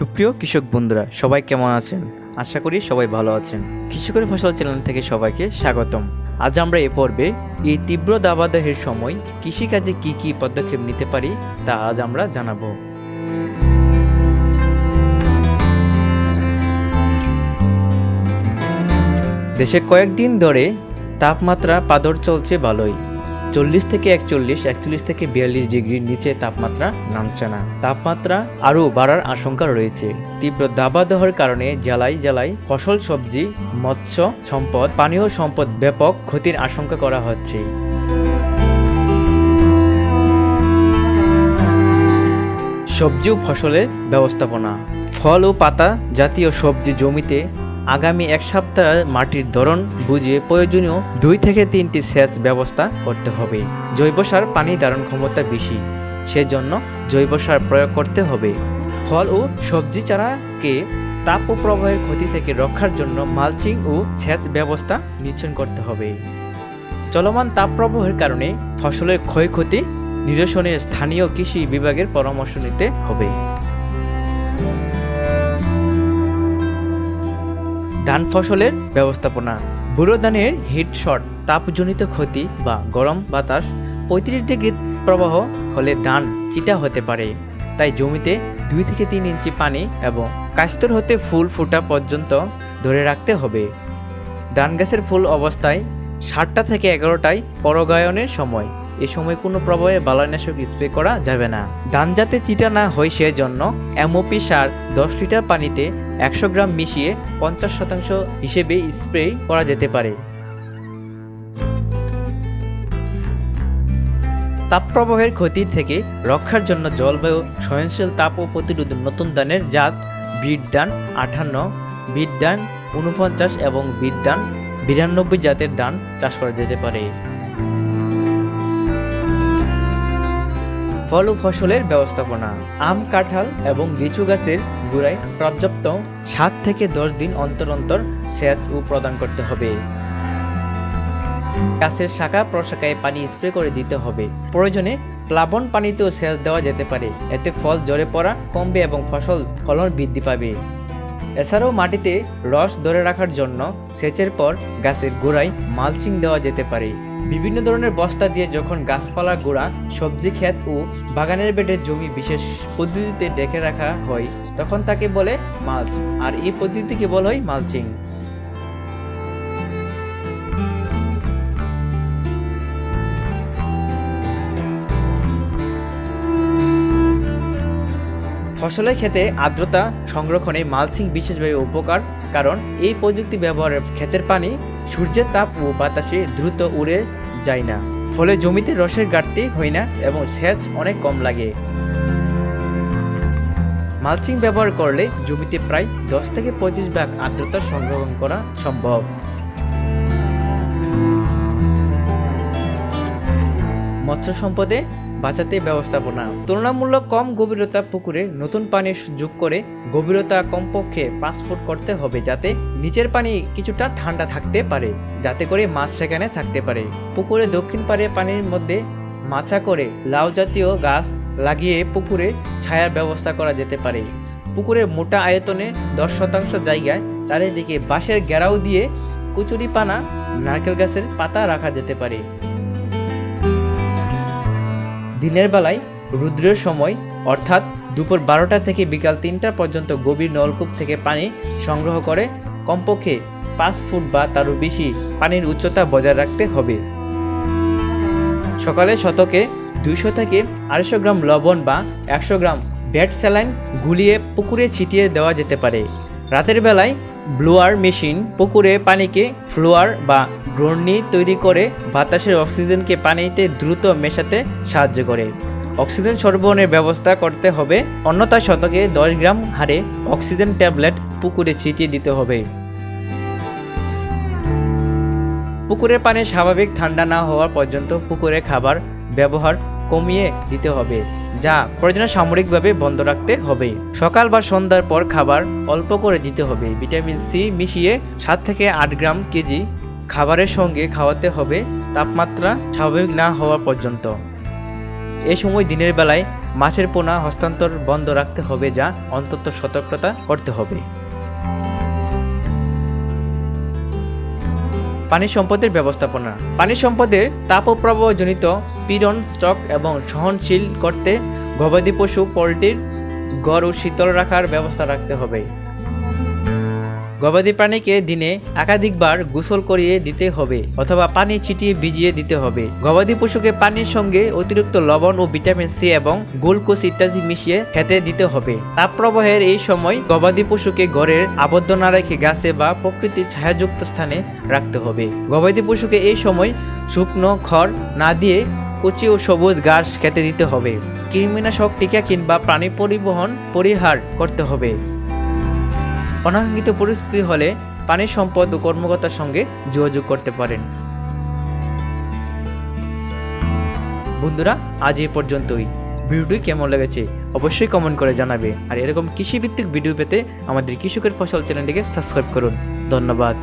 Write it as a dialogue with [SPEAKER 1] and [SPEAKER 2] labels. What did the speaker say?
[SPEAKER 1] সুপ্রিয় কৃষক বন্ধুরা, সবাই কেমন আছেন? আশা করি সবাই ভালো আছেন। কৃষকের ফসল চ্যানেল থেকে সবাইকে স্বাগতম। আজ আমরা এ পর্বে এই তীব্র দাবাদাহের সময় কৃষিকাজে কি কি পদক্ষেপ নিতে পারি তা আজ আমরা জানাব। দেশে কয়েকদিন ধরে তাপমাত্রা পাদর চলছে ভালোই। চল্লিশ থেকে একচল্লিশ একচল্লিশ থেকে বিয়াল্লিশ ডিগ্রির নিচে তাপমাত্রা নামছে না। তাপমাত্রা আরও বাড়ার আশঙ্কা রয়েছে। তীব্র দাবাদহর কারণে জ্বালাই জ্বালাই ফসল, সবজি, মৎস্য সম্পদ, পানীয় সম্পদ ব্যাপক ক্ষতির আশঙ্কা করা হচ্ছে। সবজি ও ফসলের ব্যবস্থাপনা। ফল ও পাতা জাতীয় সবজি জমিতে আগামী এক সপ্তাহ মাটির ধরন বুঝে প্রয়োজনীয় দুই থেকে তিনটি সেচ ব্যবস্থা করতে হবে। জৈব সার পানি ধারণ ক্ষমতা বেশি, সেজন্য জৈব সার প্রয়োগ করতে হবে। ফল ও সবজি চারাকে তাপ ও প্রবাহের ক্ষতি থেকে রক্ষার জন্য মালচিং ও সেচ ব্যবস্থা নিশ্চয় করতে হবে। চলমান তাপপ্রবাহের কারণে ফসলের ক্ষয়ক্ষতি নিরসনে স্থানীয় কৃষি বিভাগের পরামর্শ নিতে হবে। ধান ফসলের ব্যবস্থাপনা। বুড়ো ধানের হিট শট, তাপজনিত ক্ষতি বা গরম বাতাস, পঁয়ত্রিশ ডিগ্রি প্রবাহ হলে ধান চিটা হতে পারে। তাই জমিতে দুই থেকে তিন ইঞ্চি পানি এবং কাস্তর হতে ফুল ফোটা পর্যন্ত ধরে রাখতে হবে। ধান গাছের ফুল অবস্থায় সাতটা থেকে এগারোটায় পরগায়নের সময়। এ সময় কোনো প্রভাবে বালানাশক স্প্রে করা যাবে না। ধান যাতে চিটা না হয় সেজন্য এমওপি সার দশ লিটার পানিতে একশো গ্রাম মিশিয়ে পঞ্চাশ শতাংশ হিসেবে স্প্রে করা যেতে পারে। তাপপ্রবাহের ক্ষতি থেকে রক্ষার জন্য জলবায়ু সহনশীল তাপ ও প্রতিরোধ নতুন ধানের জাত ধান আঠান্ন, বিট ধান উনপঞ্চাশ এবং বিট ধান বিরানব্বই জাতের ধান চাষ করা যেতে পারে। ফল ও ফসলের ব্যবস্থাপনা, আম, কাঁঠাল এবং লিচু গাছের গোড়ায় পর্যাপ্ত সাত থেকে দশ দিন অন্তর অন্তর সেচ ও প্রদান করতে হবে। গাছের শাখা প্রশাখায় পানি স্প্রে করে দিতে হবে। প্রয়োজনে প্লাবন পানিতেও সেচ দেওয়া যেতে পারে। এতে ফল জ্বরে পড়া, কমবে এবং ফসল ফলন বৃদ্ধি পাবে। এছাড়াও মাটিতে রস ধরে রাখার জন্য সেচের পর গাছের গোড়ায় মালচিং দেওয়া যেতে পারে। বিভিন্ন ধরনের বস্তা দিয়ে যখন গাছপালা গোড়া, সবজি ক্ষেত ও বাগানের বেডে জমি বিশেষ পদ্ধতিতে ডেকে রাখা হয়, তখন তাকে বলে মালচ। আর এই পদ্ধতিকে বলা হয় মালচিং। ফসলের ক্ষেতে আর্দ্রতা সংরক্ষণে মালচিং বিশেষভাবে উপকার, কারণ এই প্রযুক্তি ব্যবহারের ক্ষেতের পানি সূর্যের তাপ ও বাতাসে দ্রুত উড়ে যায় না। ফলে জমিতে রসের ঘাটতি হয় না এবং সেচ অনেক কম লাগে। মালচিং ব্যবহার করলে জমিতে প্রায় দশ থেকে পঁচিশ ভাগ আর্দ্রতা সংরক্ষণ করা সম্ভব। মৎস্য সম্পদে বাঁচাতে ব্যবস্থাপনা। তুলনামূলক কম গভীরতা পুকুরে নতুন পানি যোগ করে গভীরতা কমপক্ষে পাঁচ ফুট করতে হবে যাতে নিচের পানি কিছুটা ঠান্ডা থাকতে পারে, যাতে করে মাছ সেখানে থাকতে পারে। পুকুরে দক্ষিণ পারে পানির মধ্যে মাছা করে লাউ জাতীয় গাছ লাগিয়ে পুকুরে ছায়ার ব্যবস্থা করা যেতে পারে। পুকুরের মোটা আয়তনে দশ শতাংশ জায়গায় চারিদিকে বাঁশের ঘেরাও দিয়ে কুচুরি পানা নারকেল গাছের পাতা রাখা যেতে পারে। দিনের বেলায় রুদ্রের সময়, অর্থাৎ দুপুর বারোটা থেকে বিকাল তিনটা পর্যন্ত গভীর নলকূপ থেকে পানি সংগ্রহ করে কমপক্ষে পাঁচ ফুট বা তারও বেশি পানির উচ্চতা বজায় রাখতে হবে। সকালে শতকে দুইশো থেকে আড়াইশো গ্রাম লবণ বা একশো গ্রাম ব্যাট স্যালাইন গুলিয়ে পুকুরে ছিটিয়ে দেওয়া যেতে পারে। রাতের বেলায় ব্লোয়ার মেশিন পুকুরে পানিকে ফ্লোয়ার বা গ্রর্নি তৈরি করে বাতাসের অক্সিজেনকে পানিতে দ্রুত মেশাতে সাহায্য করে। অক্সিজেন সরবরাহের ব্যবস্থা করতে হবে। অন্যথা শতকে দশ গ্রাম হারে অক্সিজেন ট্যাবলেট পুকুরে ছিটিয়ে দিতে হবে। পুকুরের পানি স্বাভাবিক ঠান্ডা না হওয়া পর্যন্ত পুকুরে খাবার ব্যবহার কমিয়ে দিতে হবে, যা প্রয়োজনে সামরিকভাবে বন্ধ রাখতে হবে। সকাল বা সন্ধ্যার পর খাবার অল্প করে দিতে হবে। ভিটামিন সি মিশিয়ে সাত থেকে আট গ্রাম কেজি খাবারের সঙ্গে খাওয়াতে হবে, তাপমাত্রা স্বাভাবিক না হওয়া পর্যন্ত। এ সময় দিনের বেলায় মাছের পোনা হস্তান্তর বন্ধ রাখতে হবে, যা অন্তত সতর্কতা করতে হবে। পানি সম্পদের ব্যবস্থাপনা। পানি সম্পদের তাপপ্রবাহজনিত পীড়ন স্টক এবং সহনশীল করতে গবাদি পশু, পোলট্রির গড় ও শীতল রাখার ব্যবস্থা রাখতে হবে। গবাদি প্রাণীকে দিনে একাধিকবার গোসল করিয়ে দিতে হবে অথবা পানি ছিটিয়ে ভিজিয়ে দিতে হবে। গবাদি পশুকে পানির সঙ্গে অতিরিক্ত লবণ ও ভিটামিন সি এবং গ্লুকোজ ইত্যাদি মিশিয়ে খেতে দিতে হবে। তাপপ্রবাহের এই সময় গবাদি পশুকে ঘরের আবদ্ধ না রেখে গাছে বা প্রকৃতির ছায়াযুক্ত স্থানে রাখতে হবে। গবাদি পশুকে এই সময় শুকনো খড় না দিয়ে কুচি ও সবুজ ঘাস খেতে দিতে হবে। কৃমিনাশক টিকা কিংবা প্রাণী পরিবহন পরিহার করতে হবে। অনাকাঙ্ক্ষিত পরিস্থিতি হলে পানি সম্পদ ও কর্মকর্তার সঙ্গে যোগাযোগ করতে পারেন। বন্ধুরা, আজ এ পর্যন্তই। ভিডিওটি কেমন লেগেছে অবশ্যই কমেন্ট করে জানাবে। আর এরকম কৃষিভিত্তিক ভিডিও পেতে আমাদের কৃষকের ফসল চ্যানেলটিকে সাবস্ক্রাইব করুন। ধন্যবাদ।